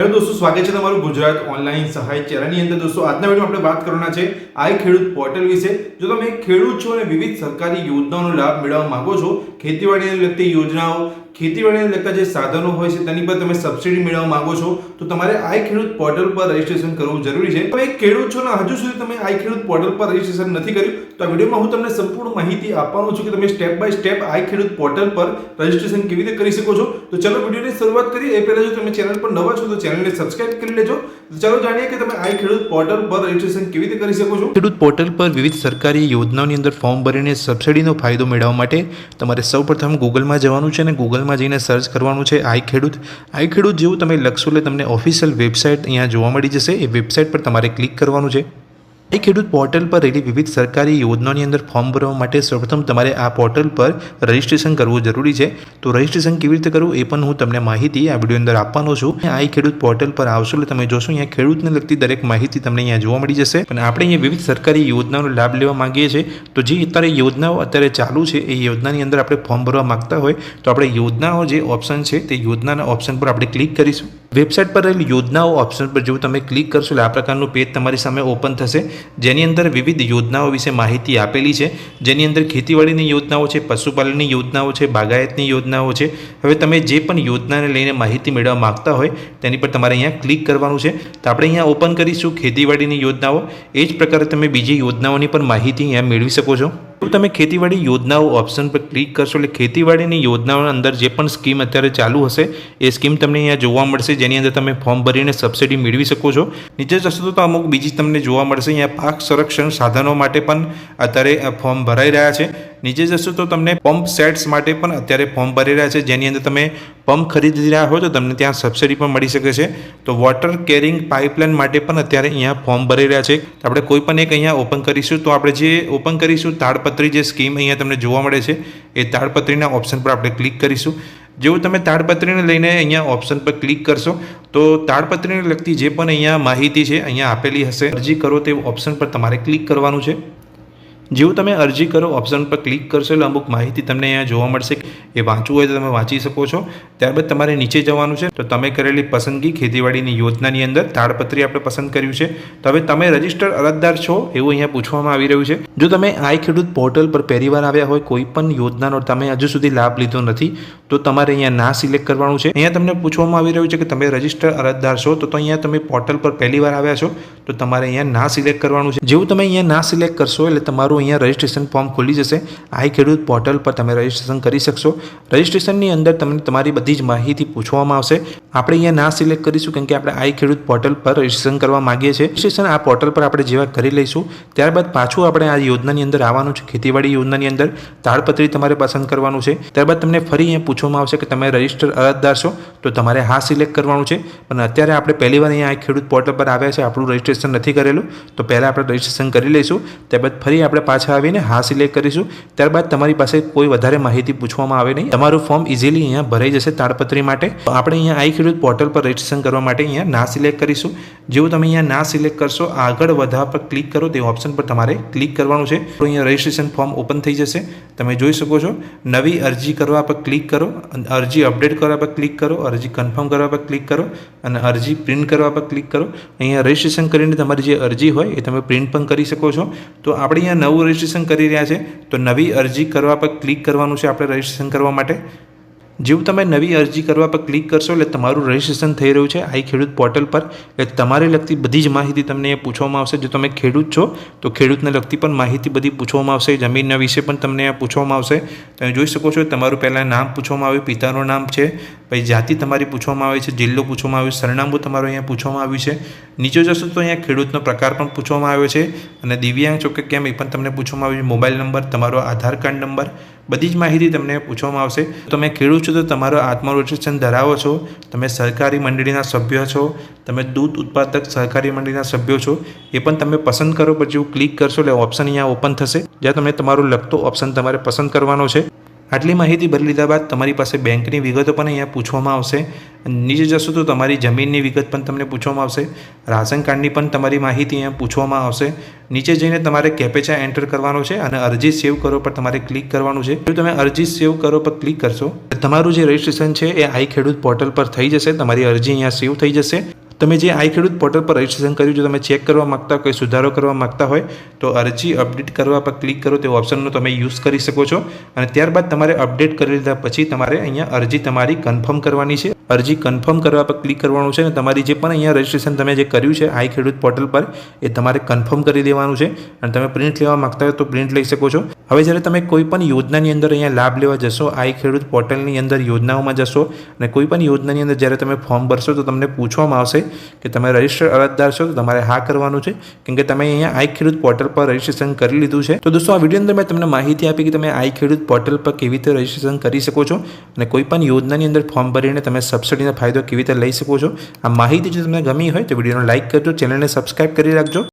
Hello દોસ્તો, સ્વાગત છે તમારું ગુજરાત ઓનલાઈન સહાય ચેનલની અંદર. દોસ્તો, આજના વિડીયોમાં આપણે વાત કરવાના છે આઈ ખેડૂત પોર્ટલ વિશે. જો તમે ખેડૂત છો અને વિવિધ સરકારી યોજનાઓનો લાભ મેળવવા માંગો છો, ખેતીવાડીને લગતી યોજનાઓ ખેતીવાડીને લગતા જે સાધનો હોય છે, તેની પર તમે સબસિડી મેળવવા માંગો છો, તો તમારે આઈ ખેડૂત પોર્ટલ પર રજીસ્ટ્રેશન કરવું જરૂરી છે. તમે ખેડૂત છો ને, હજુ સુધી તમે આઈ ખેડૂત પોર્ટલ પર રજીસ્ટ્રેશન નથી કર્યું, તો આ વિડીયોમાં હું તમને સંપૂર્ણ માહિતી આપવાનો છું કે તમે સ્ટેપ બાય સ્ટેપ આઈ ખેડૂત પોર્ટલ પર રજીસ્ટ્રેશન કેવી રીતે કરી શકો છો. તો ચલો વિડીયોની શરૂઆત કરીએ. એ પહેલાં જો તમે ચેનલ પર નવા છો, તો ચેનલને સબસ્ક્રાઇબ કરી લેજો. ચાલો જાણીએ કે તમે આઈ ખેડૂત પોર્ટલ પર રજીસ્ટ્રેશન કેવી રીતે કરી શકો છો. ખેડૂત પોર્ટલ પર વિવિધ સરકારી યોજનાઓની અંદર ફોર્મ ભરીને સબસિડીનો ફાયદો મેળવવા માટે તમારે સૌપ્રથમ ગૂગલમાં જવાનું છે અને ગૂગલમાં જઈને સર્ચ કરવાનું છે આઈ ખેડૂત. આઈ ખેડૂત જેવું તમે લખશો એટલે તમને ઓફિશિયલ વેબસાઇટ અહીંયા જોવા મળી જશે. એ વેબસાઇટ પર તમારે ક્લિક કરવાનું છે. એ ખેડૂત પોર્ટલ પર રહેલી વિવિધ સરકારી યોજનાઓની અંદર ફોર્મ ભરવા માટે સૌપ્રથમ તમારે આ પોર્ટલ પર રજિસ્ટ્રેશન કરવું જરૂરી છે. તો રજિસ્ટ્રેશન કેવી રીતે કરવું એ પણ હું તમને માહિતી આ વીડિયો અંદર આપવાનો છું. આ ખેડૂત પોર્ટલ પર આવશો એટલે તમે જોશો અહીંયા ખેડૂતને લગતી દરેક માહિતી તમને અહીંયા જોવા મળી જશે. અને આપણે અહીંયા વિવિધ સરકારી યોજનાઓનો લાભ લેવા માંગીએ છીએ. તો જે અત્યારે યોજનાઓ અત્યારે ચાલુ છે, એ યોજનાની અંદર આપણે ફોર્મ ભરવા માંગતા હોય, તો આપણે યોજનાઓ જે ઓપ્શન છે, તે યોજનાના ઓપ્શન પર આપણે ક્લિક કરીશું. વેબસાઇટ પર રહેલી યોજનાઓ ઓપ્શન પર જેવું તમે ક્લિક કરશો એટલે આ પ્રકારનું પેજ તમારી સામે ઓપન થશે. જેની અંદર વિવિધ યોજનાઓ વિશે માહિતી આપેલી છે. જેની અંદર ખેતીવાડીની યોજનાઓ છે, પશુપાલનની યોજનાઓ છે, બાગાયતની યોજનાઓ છે. હવે તમે જે પણ યોજનાને લઈને માહિતી મેળવવા માગતા હોય, તેની પર તમારે અહીંયા ક્લિક કરવાનું છે. તો આપણે અહીંયા ઓપન કરીશું ખેતીવાડીની યોજનાઓ. એ જ પ્રકારે તમે બીજી યોજનાઓની પણ માહિતી અહીંયા મેળવી શકો છો. તમે ખેતીવાડી યોજનાઓ ઓપ્શન પર ક્લિક કરશો એટલે ખેતીવાડીની યોજનાઓના અંદર જે પણ સ્કીમ અત્યારે ચાલુ હશે, એ સ્કીમ તમને અહીંયા જોવા મળશે. જેની અંદર તમે ફોર્મ ભરીને સબસિડી મેળવી શકો છો. નીચે જશો તો અમુક બીજી તમને જોવા મળશે. અહીંયા પાક સંરક્ષણ સાધનો માટે પણ અત્યારે ફોર્મ ભરાઈ રહ્યા છે. નીચે જશો તો તમને પંપ સેટ્સ માટે પણ અત્યારે ફોર્મ ભરી રહ્યા છે. જેની અંદર તમે પંપ ખરીદી રહ્યા હો તો તમને ત્યાં સબસિડી પણ મળી શકે છે. તો વોટર કેરિંગ પાઇપલાઇન માટે પણ અત્યારે અહીંયા ફોર્મ ભરી રહ્યા છે. આપણે કોઈ પણ એક અહીંયા ઓપન કરીશું તો આપણે જે ઓપન કરીશું તાડપત્રી જે સ્કીમ અહીંયા તમને જોવા મળે છે, એ તાડપત્રીના ઓપ્શન પર આપણે ક્લિક કરીશું. જેવું તમે તાડપત્રીને લઈને અહીંયા ઓપ્શન પર ક્લિક કરશો, તો તાડપત્રીને લગતી જે પણ અહીંયા માહિતી છે, અહીંયા આપેલી હશે. અરજી કરો તે ઓપ્શન પર તમારે ક્લિક કરવાનું છે. જેવું તમે અરજી કરો ઓપ્શન પર ક્લિક કરશો એટલે અમુક માહિતી તમને અહીંયા જોવા મળશે એ વાંચવું હોય તો તમે વાંચી શકો છો. ત્યારબાદ તમારે નીચે જવાનું છે. તો તમે કરેલી પસંદગી ખેતીવાડીની યોજનાની અંદર તાડપત્રી આપણે પસંદ કર્યું છે. તો હવે તમે રજિસ્ટર અરજદાર છો એવું અહીંયા પૂછવામાં આવી રહ્યું છે. જો તમે આઈ ખેડૂત પોર્ટલ પર પહેલીવાર આવ્યા હોય કોઈ પણ યોજનાનો તમે હજુ સુધી લાભ લીધો નથી, તો તમારે અહીંયા ના સિલેક્ટ કરવાનું છે. અહીંયા તમને પૂછવામાં આવી રહ્યું છે કે તમે રજિસ્ટર અરજદાર છો તો અહીંયા તમે પોર્ટલ પર પહેલીવાર આવ્યા છો, તો તમારે અહીંયા ના સિલેક્ટ કરવાનું છે. જેવું તમે અહીંયા ના સિલેક્ટ કરશો એટલે તમારું અહીંયા રજિસ્ટ્રેશન ફોર્મ ખુલી જશે. આઈ ખેડૂત પોર્ટલ પર તમે રજિસ્ટ્રેશન કરી શકશો. રજિસ્ટ્રેશનની અંદર તમને તમારી બધી જ માહિતી પૂછવામાં આવશે. આપણે અહીંયા ના સિલેક્ટ કરીશું કેમ કે આપણે આઈ ખેડૂત પોર્ટલ પર રજિસ્ટ્રેશન કરવા માગીએ છીએ. રજિસ્ટ્રેશન આ પોર્ટલ પર આપણે જેવા કરી લઈશું. ત્યારબાદ પાછું આપણે આ યોજનાની અંદર આવવાનું છે, ખેતીવાડી યોજનાની અંદર. તાળપત્રી તમારે પસંદ કરવાનું છે. ત્યારબાદ તમને ફરી અહીંયા પૂછવામાં આવશે કે તમે રજિસ્ટર અરજદાર છો, તો તમારે હા સિલેક્ટ કરવાનું છે. પણ અત્યારે આપણે પહેલી વાર અહીંયા આ ખેડૂત પોર્ટલ પર આવ્યા છે, આપણું રજિસ્ટ્રેશન નથી કરેલું. તો પહેલાં આપણે રજિસ્ટ્રેશન કરી લઈશું. ત્યારબાદ ફરી આપણે પાછા આવીને હા સિલેક્ટ કરીશું. ત્યારબાદ તમારી પાસે કોઈ વધારે માહિતી પૂછવામાં આવે નહીં. તમારું ફોર્મ ઇઝીલી અહીંયા ભરાઈ જશે તાડપત્રી માટે. આપણે અહીંયા આઈ ખેડૂત પોર્ટલ પર રજિસ્ટ્રેશન કરવા માટે અહીંયા ના સિલેક્ટ કરીશું. જેવું તમે અહીંયા ના સિલેક્ટ કરશો, આગળ વધવા પર ક્લિક કરો, તે ઓપ્શન પર તમારે ક્લિક કરવાનું છે. તો અહીંયા રજિસ્ટ્રેશન ફોર્મ ઓપન થઈ જશે. તમે જોઈ શકો છો, નવી અરજી કરવા પર ક્લિક કરો અરજી અપડેટ કરવા પર ક્લિક કરો, અરજી કન્ફર્મ કરવા પર ક્લિક કરો, અને અરજી પ્રિન્ટ કરવા પર ક્લિક કરો. અહીંયા રજિસ્ટ્રેશન કરીને તમારી જે અરજી હોય, એ તમે પ્રિન્ટ પણ કરી શકો છો. તો આપણે અહીંયા નવું રજિસ્ટ્રેશન કરી રહ્યા છે, તો નવી અરજી કરવા પર ક્લિક કરવાનું છે આપણે રજિસ્ટ્રેશન કરવા માટે. જેવું તમે નવી અરજી કરવા પર ક્લિક કરશો એટલે તમારું રજિસ્ટ્રેશન થઈ રહ્યું છે આઈ ખેડૂત પોર્ટલ પર. એટલે તમારે લગતી બધી જ માહિતી તમને એ પૂછવામાં આવશે. જો તમે ખેડૂત છો, તો ખેડૂતને લગતી પણ માહિતી બધી પૂછવામાં આવશે. જમીનના વિશે પણ તમને પૂછવામાં આવશે. તમે જોઈ શકો છો, તમારું પહેલાં નામ પૂછવામાં આવ્યું, પિતાનું નામ છે પછી જાતિ તમારી પૂછવામાં આવે છે, જિલ્લો પૂછવામાં આવ્યું સરનામું તમારું અહીંયા પૂછવામાં આવ્યું છે. નીચે જશો તો અહીંયા ખેડૂતનો પ્રકાર પણ પૂછવામાં આવ્યો છે અને દિવ્યાંગ છો કે કેમ એ પણ તમને પૂછવામાં આવ્યું છે. મોબાઈલ નંબર, તમારો આધાર કાર્ડ નંબર, બધી જ માહિતી તમને પૂછવામાં આવશે. તમે ખેડૂત છો તો તમારો આત્મ ધરાવો છો. તમે સરકારી મંડળીના સભ્ય છો. તમે દૂધ ઉત્પાદક સહકારી મંડળીના સભ્યો છો. એ પણ તમે પસંદ કરો, પછી ક્લિક કરશો એટલે ઓપ્શન અહીંયા ઓપન થશે. જ્યાં તમને તમારો લગતો ઓપ્શન તમારે પસંદ કરવાનો છે. આટલી માહિતી ભરી લીધા બાદ તમારી પાસે બેંકની વિગતો પણ અહીંયા પૂછવામાં આવશે. નીચે જશો તો તમારી જમીનની વિગત પણ તમને પૂછવામાં આવશે. રાશન કાર્ડની પણ તમારી માહિતી અહીંયા પૂછવામાં આવશે. નીચે જઈને તમારે કેપેચા એન્ટર કરવાનો છે અને અરજી સેવ કરો પર તમારે ક્લિક કરવાનું છે. જો તમે અરજી સેવ કરો પર ક્લિક કરશો, તમારું જે રજિસ્ટ્રેશન છે એ આઈ ખેડૂત પોર્ટલ પર થઈ જશે. તમારી અરજી અહીંયા સેવ થઈ જશે. તમે જે આઈ ખેડૂત પોર્ટલ પર રજિસ્ટ્રેશન કર્યું જો તમે ચેક કરવા માગતા કોઈ સુધારો કરવા માગતા હોય, તો અરજી અપડેટ કરવા પર ક્લિક કરો. તે ઓપ્શનનો તમે યુઝ કરી શકો છો. અને ત્યારબાદ તમારે અપડેટ કરી લીધા પછી તમારે અહીંયા અરજી તમારી કન્ફર્મ કરવાની છે. અરજી કન્ફર્મ કરવા પર ક્લિક કરવાનું છે અને તમારી જે પણ અહીંયા રજિસ્ટ્રેશન તમે જે કર્યું છે આઈ ખેડૂત પોર્ટલ પર, એ તમારે કન્ફર્મ કરી દેવાનું છે. અને તમે પ્રિન્ટ લેવા માગતા હોય તો પ્રિન્ટ લઈ શકો છો. હવે જ્યારે તમે કોઈ પણ યોજનાની અંદર અહીંયા લાભ લેવા જશો આઈ ખેડૂત પોર્ટલની અંદર યોજનાઓમાં જશો અને કોઈ પણ યોજનાની અંદર જ્યારે તમે ફોર્મ ભરશો તો તમને પૂછવામાં આવશે કે તમે રજિસ્ટર્ડ અરજદાર છો તો તમારે હા કરવાનું છે. કેમ કે તમે અહીંયા આઈ ખેડૂત પોર્ટલ પર રજિસ્ટ્રેશન કરી લીધું છે. તો દોસ્તો, આ વીડિયો અંદર મેં તમને માહિતી આપી કે તમે આઈ ખેડૂત પોર્ટલ પર કેવી રીતે રજિસ્ટ્રેશન કરી શકો છો અને કોઈ પણ યોજનાની અંદર ફોર્મ ભરીને તમે સબસિડીનો ફાયદો કેવી રીતે લઈ શકો છો. આ માહિતી જો તમને ગમી હોય તો વિડીયોને લાઇક કરજો, ચેનલને સબસ્ક્રાઇબ કરી રાખજો.